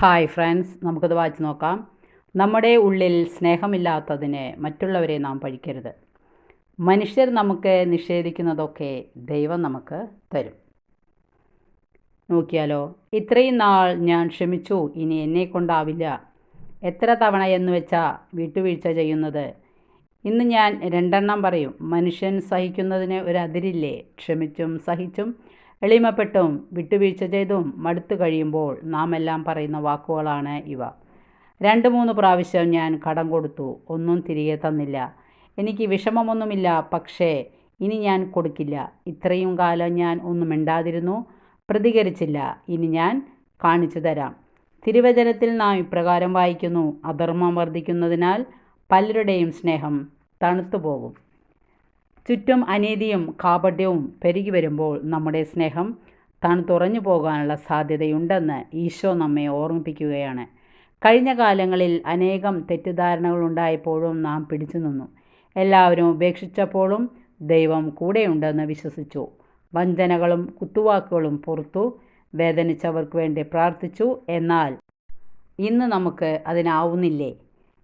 Hi friends നമുക്കത് വായിച്ച് നോക്കാം. നമ്മുടെ ഉള്ളിൽ സ്നേഹമില്ലാത്തതിന് മറ്റുള്ളവരെ നാം പഴിക്കരുത്. മനുഷ്യർ നമുക്ക് നിഷേധിക്കുന്നതൊക്കെ ദൈവം നമുക്ക് തരും. നോക്കിയാലോ ഇത്രയും നാൾ ഞാൻ ക്ഷമിച്ചു ഇനി എന്നെ കൊണ്ടാവില്ല. എത്ര തവണ എന്ന് വെച്ചാൽ വിട്ടുവീഴ്ച ചെയ്യുന്നത്? ഇന്ന് ഞാൻ രണ്ടെണ്ണം പറയും. മനുഷ്യൻ സഹിക്കുന്നതിന് ഒരു അതിരില്ലേ? ക്ഷമിച്ചും സഹിച്ചും എളിമപ്പെട്ടും വിട്ടുവീഴ്ച ചെയ്തും മടുത്തു കഴിയുമ്പോൾ നാം എല്ലാം പറയുന്ന വാക്കുകളാണ് ഇവ. രണ്ട് മൂന്ന് പ്രാവശ്യം ഞാൻ കടം കൊടുത്തു ഒന്നും തിരികെ തന്നില്ല. എനിക്ക് വിഷമമൊന്നുമില്ല പക്ഷേ ഇനി ഞാൻ കൊടുക്കില്ല. ഇത്രയും കാലം ഞാൻ ഒന്നും മിണ്ടാതിരുന്നു പ്രതികരിച്ചില്ല. ഇനി ഞാൻ കാണിച്ചു തരാം. തിരുവചനത്തിൽ നാം ഇപ്രകാരം വായിക്കുന്നു അധർമ്മം വർദ്ധിക്കുന്നതിനാൽ പലരുടെയും സ്നേഹം തണുത്തു പോകും ചുറ്റും അനീതിയും കാപട്യവും പെരുകി വരുമ്പോൾ നമ്മുടെ സ്നേഹം തണുത്തുറഞ്ഞു പോകാനുള്ള സാധ്യതയുണ്ടെന്ന് ഈശോ നമ്മെ ഓർമ്മിപ്പിക്കുകയാണ്. കഴിഞ്ഞ കാലങ്ങളിൽ അനേകം തെറ്റിദ്ധാരണകൾ ഉണ്ടായപ്പോഴും നാം പിടിച്ചു നിന്നു. എല്ലാവരും ഉപേക്ഷിച്ചപ്പോഴും ദൈവം കൂടെയുണ്ടെന്ന് വിശ്വസിച്ചു. വഞ്ചനകളും കുത്തുവാക്കുകളും പുറത്തു വേദനിച്ചവർക്ക് വേണ്ടി പ്രാർത്ഥിച്ചു എന്നാൽ ഇന്ന് നമുക്ക് അതിനാവുന്നില്ലേ?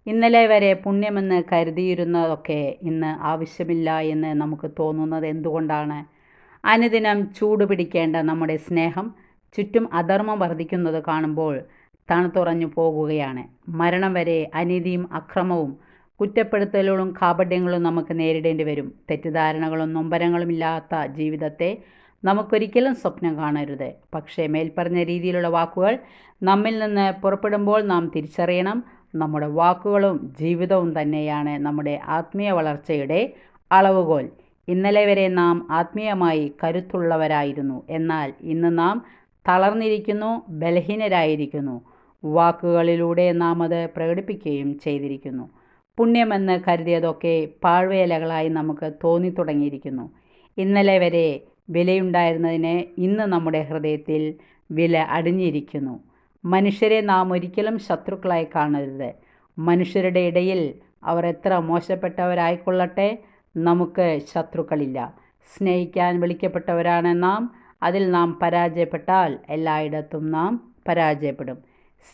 ഇന്നലെ വരെ പുണ്യമെന്ന് കരുതിയിരുന്നതൊക്കെ ഇന്ന് ആവശ്യമില്ല എന്ന് നമുക്ക് തോന്നുന്നത് എന്തുകൊണ്ടാണ്? അനുദിനം ചൂടുപിടിക്കേണ്ട നമ്മുടെ സ്നേഹം ചുറ്റും അധർമ്മം വർദ്ധിക്കുന്നത് കാണുമ്പോൾ തണുത്തുറഞ്ഞു പോകുകയാണ്. മരണം വരെ അനീതിയും അക്രമവും കുറ്റപ്പെടുത്തലുകളും കാപട്യങ്ങളും നമുക്ക് നേരിടേണ്ടി വരും. തെറ്റിദ്ധാരണകളും നൊമ്പരങ്ങളും ഇല്ലാത്ത ജീവിതത്തെ നമുക്കൊരിക്കലും സ്വപ്നം കാണരുത്. പക്ഷേ മേൽപ്പറഞ്ഞ രീതിയിലുള്ള വാക്കുകൾ നമ്മിൽ നിന്ന് പുറപ്പെടുമ്പോൾ നാം തിരിച്ചറിയണം. നമ്മുടെ വാക്കുകളും ജീവിതവും തന്നെയാണ് നമ്മുടെ ആത്മീയ വളർച്ചയുടെ അളവുകോൽ. ഇന്നലെ വരെ നാം ആത്മീയമായി കരുത്തുള്ളവരായിരുന്നു. എന്നാൽ ഇന്ന് നാം തളർന്നിരിക്കുന്നു ബലഹീനരായിരിക്കുന്നു. വാക്കുകളിലൂടെ നാം അത് പ്രകടിപ്പിക്കുകയും ചെയ്തിരിക്കുന്നു. പുണ്യമെന്ന് കരുതിയതൊക്കെ പാഴ്വേലകളായി നമുക്ക് തോന്നി തുടങ്ങിയിരിക്കുന്നു ഇന്നലെ വരെ വിലയുണ്ടായിരുന്നതിന് ഇന്ന് നമ്മുടെ ഹൃദയത്തിൽ വില അടിഞ്ഞിരിക്കുന്നു. മനുഷ്യരെ നാം ഒരിക്കലും ശത്രുക്കളായി കാണരുത്. മനുഷ്യരുടെ ഇടയിൽ അവർ എത്ര മോശപ്പെട്ടവരായിക്കൊള്ളട്ടെ നമുക്ക് ശത്രുക്കളില്ല. സ്നേഹിക്കാൻ വിളിക്കപ്പെട്ടവരാണ് നാം. അതിൽ നാം പരാജയപ്പെട്ടാൽ എല്ലായിടത്തും നാം പരാജയപ്പെടും.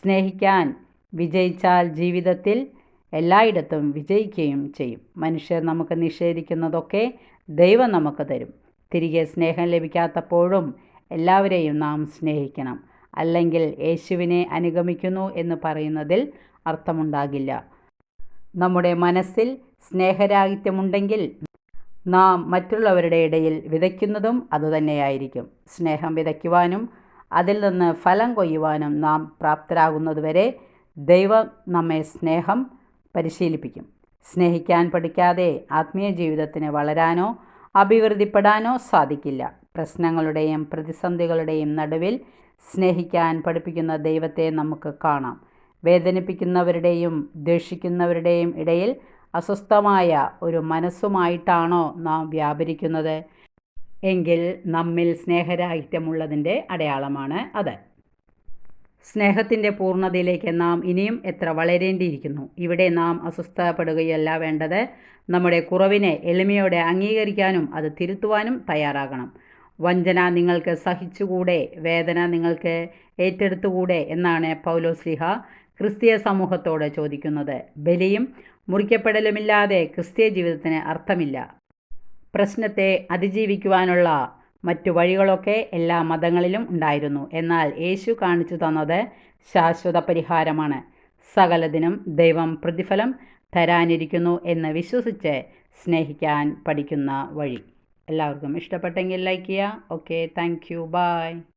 സ്നേഹിക്കാൻ വിജയിച്ചാൽ ജീവിതത്തിൽ എല്ലായിടത്തും വിജയിക്കുകയും ചെയ്യും. മനുഷ്യർ നമുക്ക് നിഷേധിക്കുന്നതൊക്കെ ദൈവം നമുക്ക് തരും. തിരികെ സ്നേഹം ലഭിക്കാത്തപ്പോഴും എല്ലാവരെയും നാം സ്നേഹിക്കണം. അല്ലെങ്കിൽ യേശുവിനെ അനുഗമിക്കുന്നു എന്ന് പറയുന്നതിൽ അർത്ഥമുണ്ടാകില്ല. നമ്മുടെ മനസ്സിൽ സ്നേഹരാഹിത്യമുണ്ടെങ്കിൽ നാം മറ്റുള്ളവരുടെ ഇടയിൽ വിതയ്ക്കുന്നതും അതുതന്നെയായിരിക്കും സ്നേഹം വിതയ്ക്കുവാനും അതിൽ നിന്ന് ഫലം കൊയ്യുവാനും നാം പ്രാപ്തരാകുന്നതുവരെ ദൈവം നമ്മെ സ്നേഹം പരിശീലിപ്പിക്കും. സ്നേഹിക്കാൻ പഠിക്കാതെ ആത്മീയ ജീവിതത്തിന് വളരാനോ അഭിവൃദ്ധിപ്പെടാനോ സാധിക്കില്ല. പ്രശ്നങ്ങളുടെയും പ്രതിസന്ധികളുടെയും നടുവിൽ സ്നേഹിക്കാൻ പഠിപ്പിക്കുന്ന ദൈവത്തെ നമുക്ക് കാണാം. വേദനിപ്പിക്കുന്നവരുടെയും ദേഷിക്കുന്നവരുടെയും ഇടയിൽ അസ്വസ്ഥമായ ഒരു മനസ്സുമായിട്ടാണോ നാം വ്യാപരിക്കുന്നത്? എങ്കിൽ നമ്മിൽ സ്നേഹരാഹിത്യമുള്ളതിന്റെ അടയാളമാണ് അത്. സ്നേഹത്തിന്റെ പൂർണതയിലേക്ക് നാം ഇനിയും എത്ര വളരേണ്ടിയിരിക്കുന്നു? ഇവിടെ നാം അസ്വസ്ഥപ്പെടുകയല്ല വേണ്ടത്. നമ്മുടെ കുറവിനെ എളിമയോടെ അംഗീകരിക്കാനും അത് തിരുത്തുവാനും തയ്യാറാകണം. വഞ്ചന നിങ്ങൾക്ക് സഹിച്ചുകൂടെ വേദന നിങ്ങൾക്ക് ഏറ്റെടുത്തുകൂടെ എന്നാണ് പൗലോസ്ലിഹ ക്രിസ്തീയ സമൂഹത്തോട് ചോദിക്കുന്നത്. ബലിയും മുറിക്കപ്പെടലുമില്ലാതെ ക്രിസ്തീയ ജീവിതത്തിന് അർത്ഥമില്ല. പ്രശ്നത്തെ അതിജീവിക്കുവാനുള്ള മറ്റു വഴികളൊക്കെ എല്ലാ മതങ്ങളിലും ഉണ്ടായിരുന്നു. എന്നാൽ യേശു കാണിച്ചു തന്നത് ശാശ്വത പരിഹാരമാണ്. സകലതിനും ദൈവം പ്രതിഫലം തരാനിരിക്കുന്നു എന്ന് വിശ്വസിച്ച് സ്നേഹിക്കാൻ പഠിക്കുന്ന വഴി. എല്ലാവർക്കും ഇഷ്ടപ്പെട്ടെങ്കിൽ ലൈക്ക് ചെയ്യുക. Okay thank you bye